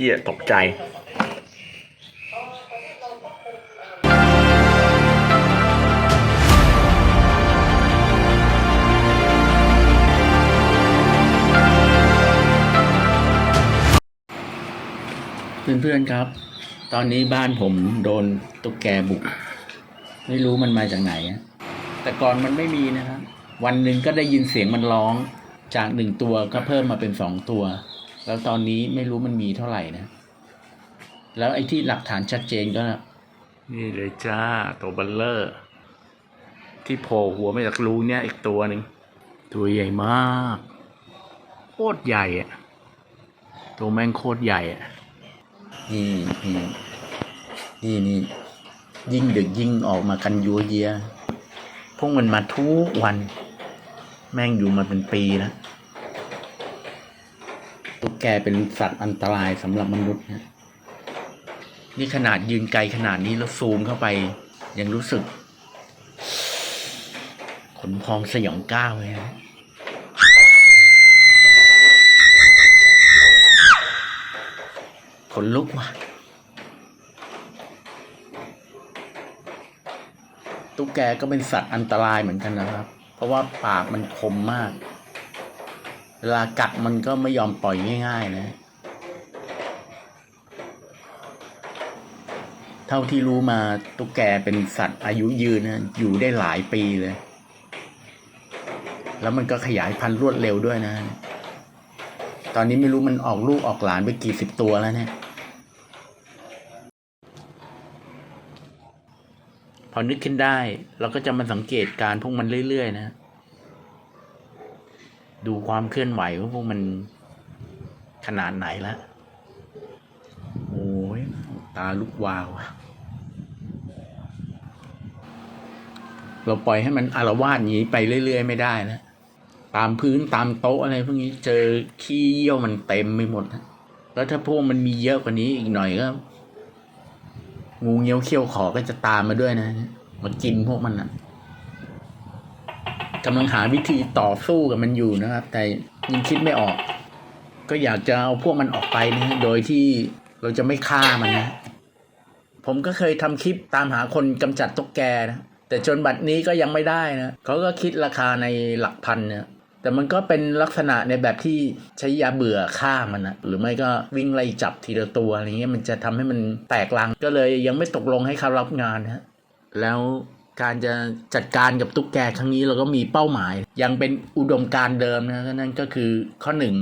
เฮียตกใจเพื่อนๆครับ ตอนนี้บ้านผมโดนตุ๊กแกบุก ไม่รู้มันมาจากไหน แต่ก่อนมันไม่มีนะครับ วันหนึ่งก็ได้ยินเสียงมันร้อง จากหนึ่งตัวก็เพิ่มมาเป็นสองตัว แล้วตอนนี้ไม่รู้มันมีเท่าไหร่นะ แล้วไอ้ที่หลักฐานชัดเจนก็นี่เลยจ้า ตัวบัลเลอร์ ที่โผล่หัวมาจากรูเนี่ยอีกตัวหนึ่งตัวใหญ่มากโคตรใหญ่อะตัวแม่งโคตรใหญ่อะนี่นี่นี่นี่ยิ่งดึกยิ่งออกมากันยัวเยียพวกมันมาทุกวัน แม่งอยู่มาเป็นปีแล้ว ตุ๊กแกเป็นสัตว์อันตรายสำหรับมนุษย์นะนี่ขนาดยืนไกลขนาดนี้แล้วซูมเข้าไป ยังรู้สึก ขนพองสยองก้าวเลยนะขนลุกว่ะตุ๊กแกก็เป็นสัตว์อันตรายเหมือนกันนะครับ เพราะว่าปากมันคมมาก เวลากัดมันก็ไม่ยอมปล่อยง่าย ๆ นะ เท่าที่รู้มาตุ๊กแกเป็นสัตว์อายุยืนนะอยู่ได้หลายปีเลย แล้วมันก็ขยายพันธุ์รวดเร็วด้วยนะ ตอนนี้ไม่รู้มันออกลูกออกหลานไปกี่สิบตัวแล้วเนะี่ยพอนึกขึ้นได้ เราก็จะมาสังเกตการพวกมันเรื่อย ๆ นะ ดูความเคลื่อนไหวว่าพวกมันขนาดไหนละโอ้ยตาลุกวาว เราปล่อยให้มันอารวาสนี้ไปเรื่อย ๆ ไม่ได้นะ ตามพื้นตามโต๊ะอะไรพวกนี้เจอขี้เยี่ยวมันเต็มไปหมดนะแล้วถ้าพวกมันมีเยอะกว่านี้อีกหน่อยก็งูเงี้ยวเขี้ยวขอก็จะตามมาด้วยนะ มากินพวกมันอนะ่ะ กำลังหาวิธีต่อสู้กับมันอยู่นะครับ แต่ยังคิดไม่ออก ก็อยากจะเอาพวกมันออกไปนะโดยที่เราจะไม่ฆ่ามันนะ ผมก็เคยทำคลิปตามหาคนกำจัดตุ๊กแกนะแต่จนบัดนี้ก็ยังไม่ได้นะเขาก็คิดราคาในหลักพันเนี่ยแต่มันก็เป็นลักษณะในแบบที่ใช้ยาเบื่อฆ่ามันนะหรือไม่ก็วิ่งไล่จับทีละตัวอะไรเงี้ยมันจะทำให้มันแตกลังก็เลยยังไม่ตกลงให้เขารับงานนะแล้ว การจะจัดการกับตุ๊กแกครั้งนี้เราก็มีเป้าหมาย ยังเป็นอุดมการเดิมนะนั่นก็คือข้อหนึ่ง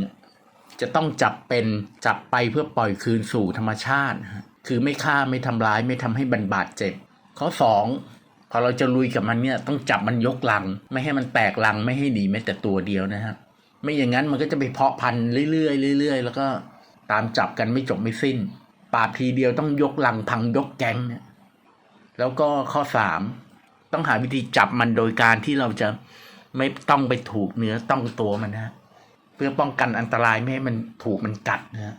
จะต้องจับเป็นจับไปเพื่อปล่อยคืนสู่ธรรมชาติ คือไม่ฆ่าไม่ทำร้ายไม่ทำให้บันบาดเจ็บ ข้อ 2 พอเราจะลุยกับมันเนี่ยต้องจับมันยกลัง ไม่ให้มันแตกลังไม่ให้ดีแม้แต่ตัวเดียวนะฮะไม่อย่างนั้นมันก็จะไปเพาะพันธุ์เรื่อยๆเรื่อยๆ แล้วก็ตามจับกันไม่จบไม่สิ้นปาบทีเดียวต้องยกลังพังยกแก๊งเนี่ยแล้วก็ข้อ 3 ต้องหาวิธีจับมันโดยการที่เราจะไม่ต้องไปถูกเนื้อต้องตัวมันนะเพื่อป้องกันอันตรายไม่ให้มันถูกมันกัดนะ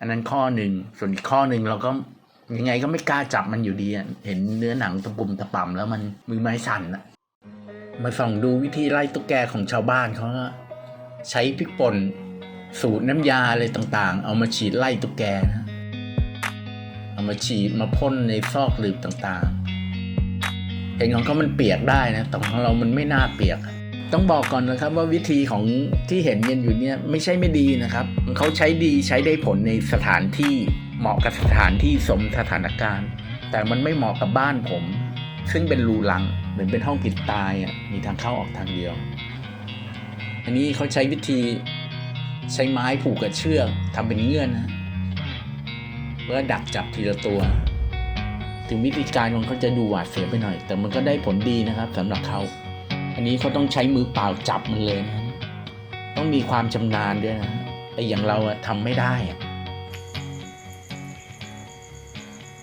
อันนั้นข้อหนึ่งส่วนอีกข้อหนึ่งเราก็ยังไงก็ไม่กล้าจับมันอยู่ดีเห็นเนื้อหนังตะปุ่มตะป่ำแล้วมันมือไม้สั่นอะมาส่องดูวิธีไล่ตุ๊กแกของชาวบ้านเขาใช้พริกป่นสูตรน้ำยาอะไรต่างๆ เอามาฉีดไล่ตุ๊กแกนะ เอามาฉีดมาพ่นในซอกหลืบต่างๆ เห็นของเขามันเปียกได้นะแต่ของเรามันไม่น่าเปียก ต้องบอกก่อนนะครับว่าวิธีของที่เห็นเย็นอยู่เนี่ยไม่ใช่ไม่ดีนะครับเขาใช้ดีใช้ได้ผลในสถานที่เหมาะกับสถานที่สมสถานการณ์ แต่มันไม่เหมาะกับบ้านผม ซึ่งเป็นรูลังเหมือนเป็นห้องปิดตายอะมีทางเข้าออกทางเดียว อันนี้เขาใช้วิธีใช้ไม้ผูกกับเชือกทำเป็นเงื่อนนะเพื่อดักจับทีละตัว ถึงวิธีการของเขาจะดูหวาดเสียวไปหน่อย แต่มันก็ได้ผลดีนะครับสำหรับเขา อันนี้เขาต้องใช้มือเปล่าจับมันเลยนะต้องมีความชำนาญด้วยนะไออย่างเราทำไม่ได้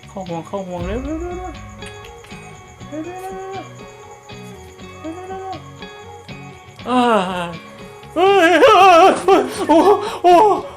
เข้าห่วงเข้าห่วงเร็วเร็วเร็วเร็ว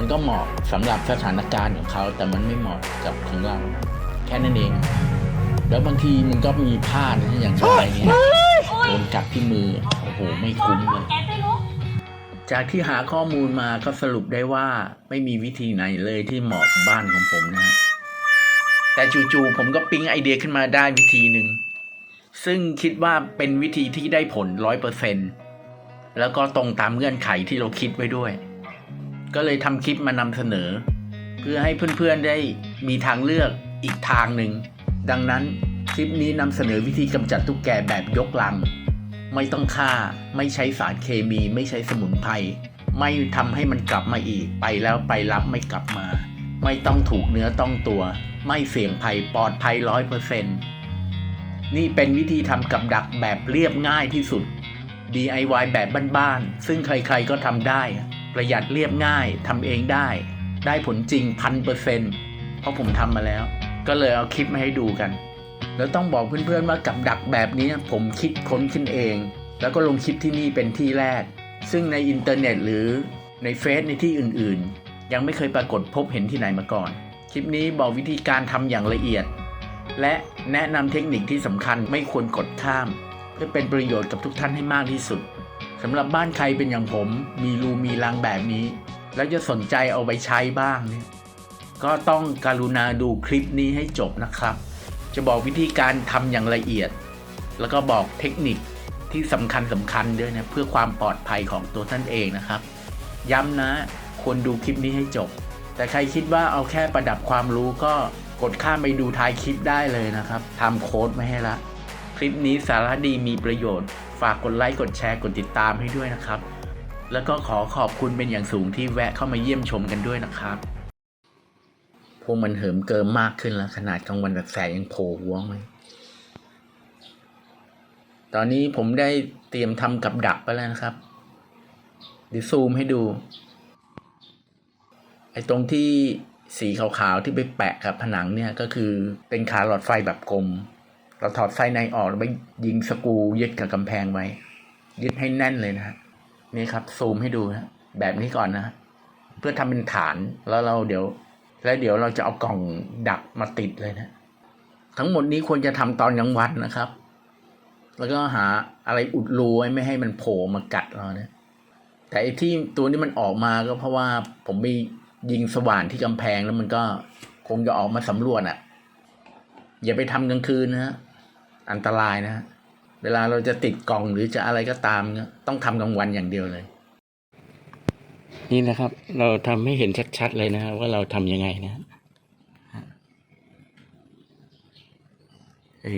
มันก็เหมาะสำหรับสถานการณ์ของเขาแต่มันไม่เหมาะกับของเราแค่นั้นเอง แล้วบางทีมันก็มีพลาดนะอย่างไรเนี่ยโดนกัดที่มือโอ้โหไม่คุ้มเลยจากที่หาข้อมูลมาก็สรุปได้ว่าไม่มีวิธีไหนเลยที่เหมาะกับบ้านของผมนะฮะแต่จู่ๆผมก็ปิ๊งไอเดียขึ้นมาได้วิธีหนึ่งซึ่งคิดว่าเป็นวิธีที่ได้ผลร้อยเปอร์เซ็นแล้วก็ตรงตามเงื่อนไขที่เราคิดไว้ด้วย ก็เลยทำคลิปมานำเสนอ เพื่อให้เพื่อนๆได้มีทางเลือกอีกทางหนึ่ง ดังนั้นคลิปนี้นำเสนอวิธีกำจัดตุ๊กแกแบบยกลัง ไม่ต้องฆ่า ไม่ใช้สารเคมี ไม่ใช้สมุนไพร ไม่ทำให้มันกลับมาอีก ไปแล้วไปรับไม่กลับมา ไม่ต้องถูกเนื้อต้องตัว ไม่เสี่ยงภัยปลอดภัยร้อยเปอร์เซ็นต์นี่เป็นวิธีทำกับดักแบบเรียบง่ายที่สุด DIY แบบบ้านๆ ซึ่งใครๆก็ทำได้ ประหยัดเรียบง่ายทำเองได้ ได้ผลจริงพันเปอร์เซ็นต์เพราะผมทำมาแล้ว ก็เลยเอาคลิปมาให้ดูกัน แล้วต้องบอกเพื่อนๆว่ากับดักแบบนี้ผมคิดค้นขึ้นเอง แล้วก็ลงคลิปที่นี่เป็นที่แรก ซึ่งในอินเทอร์เน็ตหรือในเฟซในที่อื่นๆ ยังไม่เคยปรากฏพบเห็นที่ไหนมาก่อน คลิปนี้บอกวิธีการทำอย่างละเอียด และแนะนำเทคนิคที่สำคัญไม่ควรกดข้ามเพื่อเป็นประโยชน์กับทุกท่านให้มากที่สุด สำหรับบ้านใครเป็นอย่างผม มีรูมีรังแบบนี้ แล้วจะสนใจเอาไปใช้บ้างเนี่ยก็ต้องการุณาดูคลิปนี้ให้จบนะครับ จะบอกวิธีการทำอย่างละเอียด แล้วก็บอกเทคนิคที่สำคัญสำคัญด้วยนะเพื่อความปลอดภัยของตัวท่านเองนะครับ ย้ำนะควรดูคลิปนี้ให้จบ แต่ใครคิดว่าเอาแค่ประดับความรู้ก็กดข้ามไปดูท้ายคลิปได้เลยนะครับทำโค้ดมาให้ละ คลิปนี้สาระดีมีประโยชน์ ฝากกดไลค์กดแชร์กดติดตามให้ด้วยนะครับ แล้วก็ขอขอบคุณเป็นอย่างสูงที่แวะเข้ามาเยี่ยมชมกันด้วยนะครับ พวกมันเหิมเกิมมากขึ้นแล้วขนาดกลางวันแบบแสงยังโผล่หัวมาตอนนี้ผมได้เตรียมทำกับดักไปแล้วนะครับเดี๋ยวซูมให้ดู ไอ้ตรงที่สีขาวๆที่ไปแปะกับผนังเนี่ยก็คือเป็นขาหลอดไฟแบบกลม เราถอดไส้ในออกแล้วไปยิงสกูยึดกับกำแพงไว้ ยึดให้แน่นเลยนะนี่ครับ ซูมให้ดูนะแบบนี้ก่อนนะ เพื่อทำเป็นฐานแล้วเราเดี๋ยว แล้วเดี๋ยวเราจะเอากล่องดักมาติดเลยนะ ทั้งหมดนี้ควรจะทำตอนกลางวันนะครับ แล้วก็หาอะไรอุดรูไว้ไม่ให้มันโผล่มากัดเราเนี่ยแต่ไอ้ที่ตัวนี้มันออกมาก็เพราะว่าผมไปยิงสว่านที่กำแพงแล้วมันก็คงจะออกมาสำรวจอะ่ะ อย่าไปทำกลางคืนนะฮะ อันตรายนะฮะเวลาเราจะติดกล่องหรือจะอะไรก็ตามเนี่ยต้องทำกลางวันอย่างเดียวเลย นี่นะครับ เราทำให้เห็นชัดๆเลยนะว่าเราทำยังไงนะไอ้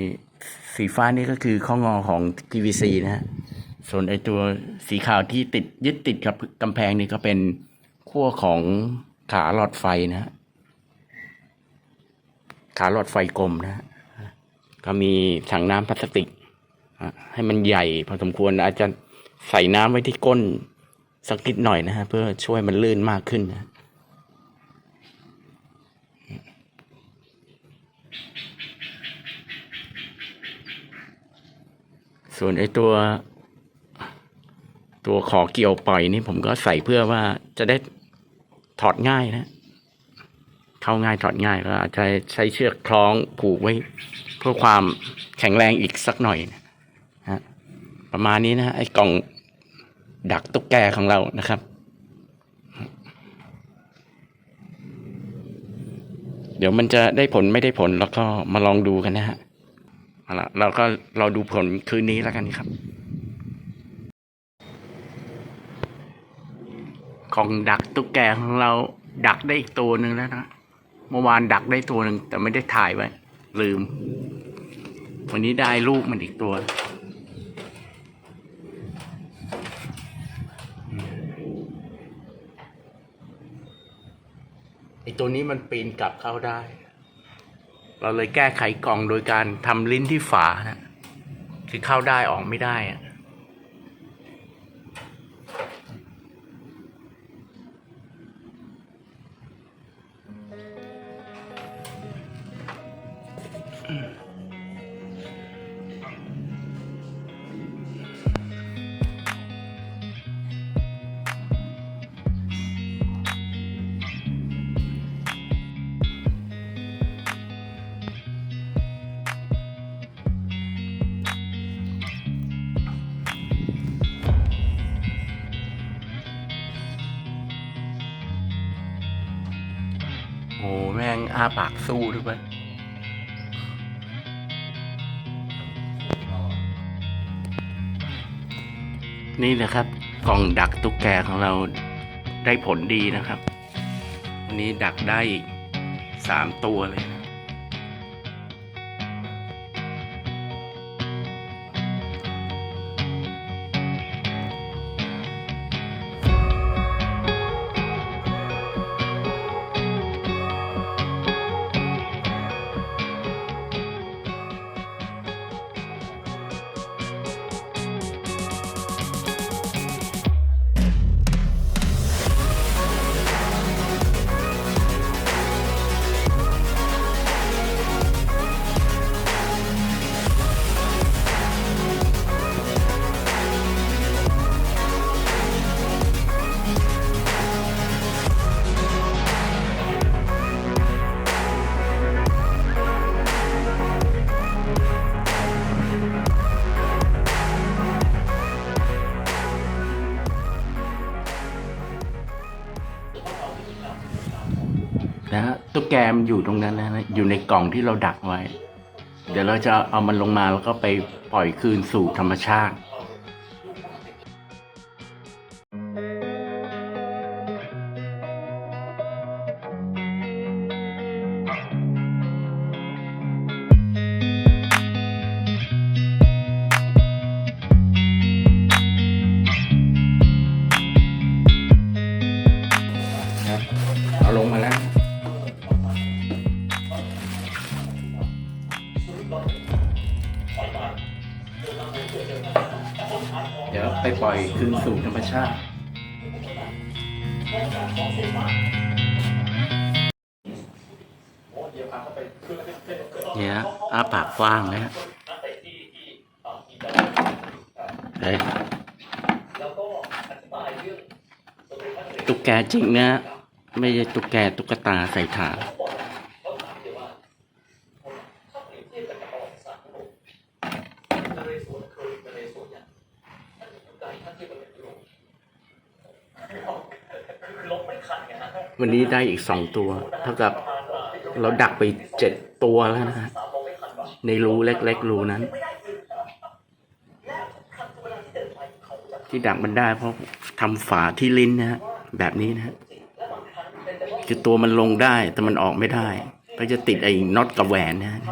สีฟ้านี่ก็คือข้องอของ PVC นะฮะส่วนไอ้ตัวสีขาวที่ติดยึดติดกับกำแพงนี่ก็เป็นขั้วของขาหลอดไฟนะฮะขาหลอดไฟกลมนะฮะ ก็มีถังน้ำพลาสติกให้มันใหญ่พอสมควรอาจจะใส่น้ำไว้ที่ก้นสักนิดหน่อยนะฮะเพื่อช่วยมันลื่นมากขึ้นนะส่วนไอ้ตัว ตัวขอเกี่ยวปล่อยนี่ผมก็ใส่เพื่อว่าจะได้ถอดง่ายนะ เข้าง่ายถอดง่ายก็อาจจะใช้เชือกคล้องผูกไว้เพื่อความแข็งแรงอีกสักหน่อยนะฮะประมาณนี้นะฮะไอ้กล่องดักตุ๊กแกของเรานะครับเดี๋ยวมันจะได้ผลไม่ได้ผลแล้วก็มาลองดูกันนะฮะเอาละเราก็เราดูผลคืนนี้แล้วกันครับ ของดักตุ๊กแกของเราดักได้อีกตัวหนึ่งแล้วนะ เมื่อวานดักได้ตัวหนึ่งแต่ไม่ได้ถ่ายไว้ ลืม วันนี้ได้ลูกมันอีกตัว ไอตัวนี้มันปีนกลับเข้าได้ เราเลยแก้ไขกล่องโดยการทำลิ้นที่ฝานะ คือเข้าได้ออกไม่ได้อะาปากสู้ด้วยนี่นะครับ กล่องดักตุ๊กแกของเราได้ผลดีนะครับ วันนี้ดักได้อีกสามตัวเลยนะ แกมอยู่ตรงนั้นนะอยู่ในกล่องที่เราดักไว้ เดี๋ยวเราจะเอามันลงมาแล้วก็ไปปล่อยคืนสู่ธรรมชาติ ปล่อยคืนสู่ธรรมชาติ เนี่ยอ้าปากกว้างเลยฮะเฮ้ยตุ๊กแกจริงนะ ไม่ใช่ตุ๊กแกตุ๊กตาใส่ถาด วันนี้ได้อีกสองตัว เท่ากับเราดักไปเจ็ดตัวแล้วนะฮะในรูเล็กๆรูนั้น ที่ดักมันได้เพราะทำฝาที่ลิ้นนะฮะแบบนี้นะฮะคือตัวมันลงได้แต่มันออกไม่ได้ก็จะติดไอ้น็อตกับแหวนนะฮะ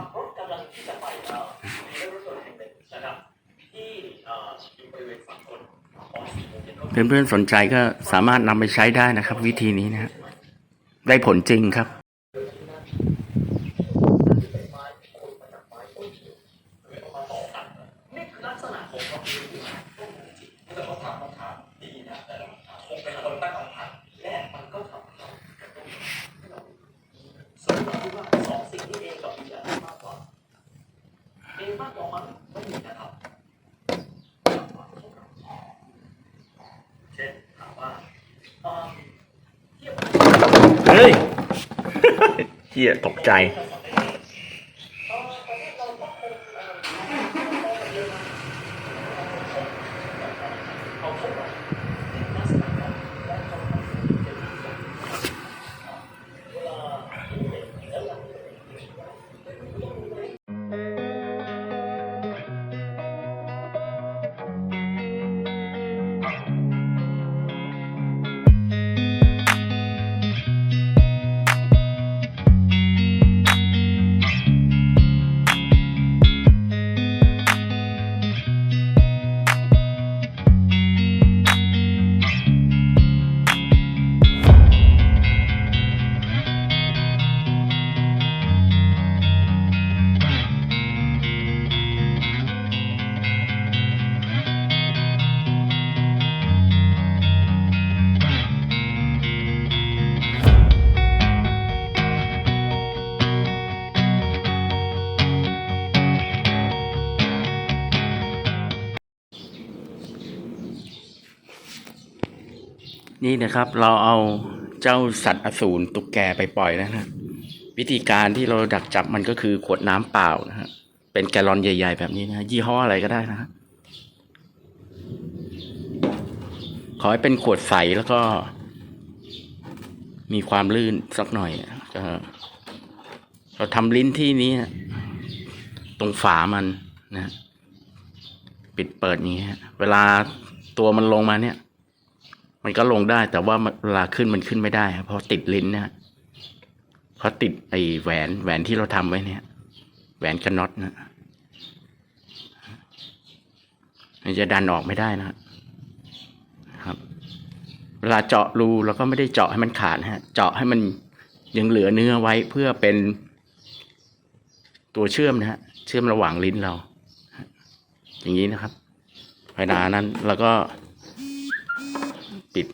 เพื่อนๆสนใจก็สามารถนำไปใช้ได้นะครับ วิธีนี้นะฮะ ได้ผลจริงครับ ฮ้ยเฮียตกใจ นี่นะครับ เราเอาเจ้าสัตว์อสูรตุกแกไปปล่อยแล้วนะวิธีการที่เราดักจับมันก็คือขวดน้ำเปล่านะฮะเป็นแกลอนใหญ่ ๆ แบบนี้นะยี่ห้ออะไรก็ได้นะฮะขอให้เป็นขวดใสแล้วก็ มีความลื่นสักหน่อยก็เราทำลิ้นที่นี้ ตรงฝามันนะ ปิดเปิดอย่างนี้เวลาตัวมันลงมาเนี่ย มันก็ลงได้แต่ว่าเวลาขึ้นมันขึ้นไม่ได้เพราะติดลิ้นนะเพราะติดไอ้แหวนแหวนที่เราทำไว้เนี่ย แหวนกันน็อตนะมันจะดันออกไม่ได้นะครับ เวลาเจาะรูเราก็ไม่ได้เจาะให้มันขาดนะฮะ เจาะให้มันยังเหลือเนื้อไว้เพื่อเป็นตัวเชื่อมนะฮะ เชื่อมระหว่างลิ้นเรา อย่างนี้นะครับเวลานั้นเราก็ ปิด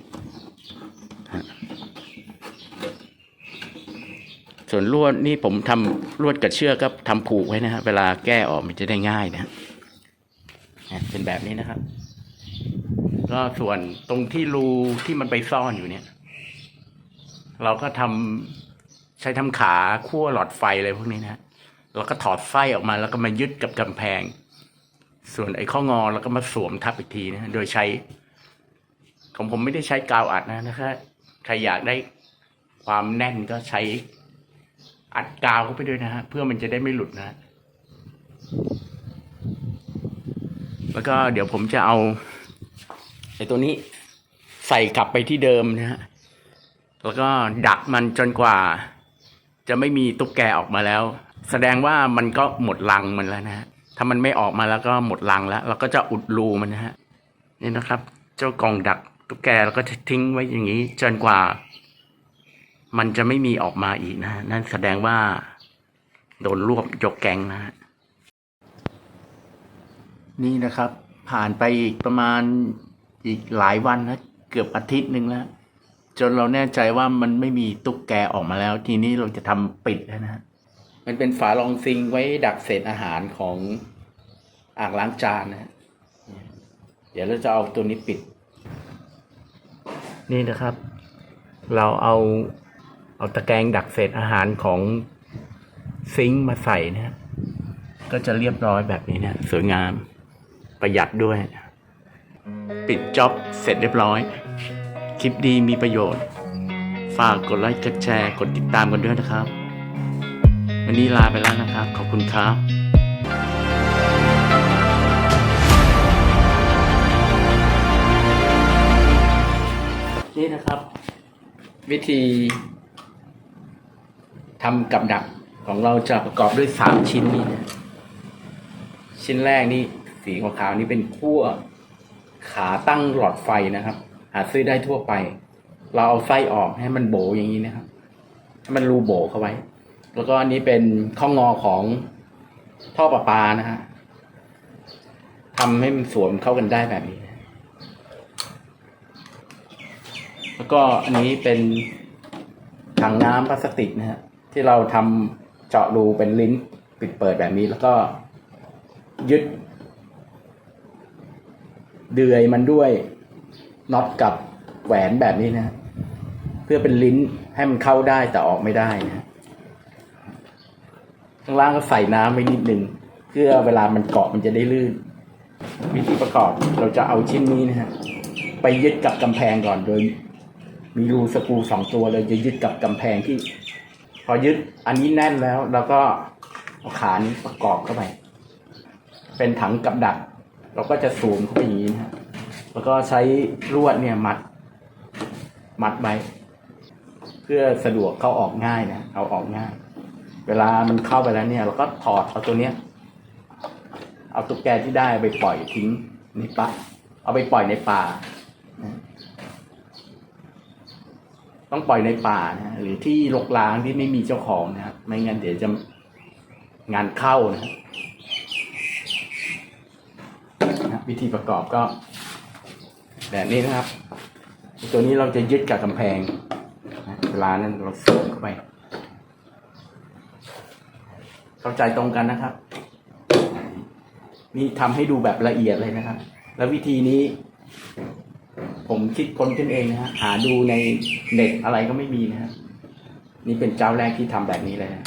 ส่วนลวดนี่ผมทำลวดกับเชือกก็ทำผูกไว้นะฮะเวลาแก้ออกมันจะได้ง่ายนะเป็นแบบนี้นะครับ ก็ส่วนตรงที่รูที่มันไปซ่อนอยู่เนี่ย เราก็ทำใช้ทำขาขั้วหลอดไฟอะไรพวกนี้นะฮะแล้วก็ถอดไส้ออกมาแล้วก็มายึดกับกำแพง ส่วนไอ้ข้องอแล้วก็มาสวมทับอีกทีนะโดยใช้ ของผมไม่ได้ใช้กาวอัดนะนะครับใครอยากได้ความแน่นก็ใช้อัดกาวเข้าไปด้วยนะฮะเพื่อมันจะได้ไม่หลุดนะแล้วก็เดี๋ยวผมจะเอาไอ้ตัวนี้ใส่กลับไปที่เดิมนะฮะแล้วก็ดักมันจนกว่า จะไม่มีตุ๊กแกออกมาแล้ว แสดงว่ามันก็หมดรังมันแล้วนะฮะถ้ามันไม่ออกมาแล้วก็หมดรังแล้ว เราก็จะอุดรูมันนะฮะนี่นะครับ เจ้ากองดัก ตุ๊กแกเราก็จะทิ้งไว้อย่างนี้ จนกว่า มันจะไม่มีออกมาอีกนะนั่นแสดงว่า โดนรวบยกแกงนะฮะนี่นะครับ ผ่านไปอีกประมาณอีกหลายวันนะเกือบอาทิตย์หนึ่งแล้วจนเราแน่ใจว่ามันไม่มีตุ๊กแกออกมาแล้ว ทีนี้เราจะทำปิดแล้วนะฮะมันเป็นฝารองซิงไว้ดักเศษอาหารของอ่างล้างจานนะฮะเดี๋ยวเราจะเอาตัวนี้ปิด นี่นะครับ เราเอาเอาตะแกรงดักเศษอาหารของซิงค์มาใส่นะฮะก็จะเรียบร้อยแบบนี้นะ สวยงามประหยัดด้วย ปิดจ็อบเสร็จเรียบร้อย คลิปดีมีประโยชน์ ฝากกดไลค์กดแชร์ กดติดตามกันด้วยนะครับ วันนี้ลาไปแล้วนะครับ ขอบคุณครับ นี่นะครับ วิธีทำกับดักของเราจะประกอบด้วยสามชิ้นนี้นะชิ้นแรกนี่สีขาวๆนี่เป็นขั้วขาตั้งหลอดไฟนะครับ หาซื้อได้ทั่วไป เราเอาไส้ออกให้มันโบอย่างนี้นะครับ ให้มันรูโบเข้าไว้ แล้วก็อันนี้เป็นข้องอของท่อประปานะฮะทำให้มันสวมเข้ากันได้แบบนี้ แล้วก็อันนี้เป็นถังน้ำพลาสติกนะฮะที่เราทำเจาะรูเป็นลิ้นปิดเปิดแบบนี้ แล้วก็ยึด เดือยมันด้วยน็อตกับแหวนแบบนี้นะเพื่อเป็นลิ้นให้มันเข้าได้แต่ออกไม่ได้นะฮะข้างล่างก็ใส่น้ำไว้นิดนึงเพื่อเวลามันเกาะมันจะได้ลื่น วิธีประกอบเราจะเอาชิ้นนี้นะฮะไปยึดกับกำแพงก่อนโดย มีรูสกูสองตัวเลยจะยึดกับกำแพงที่ พอยึดอันนี้แน่นแล้วเราก็เอาขานี้ประกอบเข้าไป เป็นถังกับดัก เราก็จะสูมเข้าไปอย่างนี้นะฮะแล้วก็ใช้ลวดเนี่ยมัด มัดไว้เพื่อสะดวกเข้าออกง่ายนะเอาออกง่าย เวลามันเข้าไปแล้วเนี่ย เราก็ถอดเอาตัวเนี้ย เอาตุ๊กแกที่ได้ไปปล่อยทิ้งในป่าเอาไปปล่อยในป่า ต้องปล่อยในป่านะหรือที่รกร้างที่ไม่มีเจ้าของนะครับไม่งั้นเดี๋ยวจะงานเข้านะนะวิธีประกอบก็แบบนี้นะครับ ตัวนี้เราจะยึดกับกำแพงนะเวลานั้นเราสวมเข้าไป เข้าใจตรงกันนะครับ นี่ทำให้ดูแบบละเอียดเลยนะครับ แล้ววิธีนี้ ผมคิดค้นขึ้นเองนะฮะหาดูในเน็ตอะไรก็ไม่มีนะฮะนี่เป็นเจ้าแรกที่ทำแบบนี้เลยนะ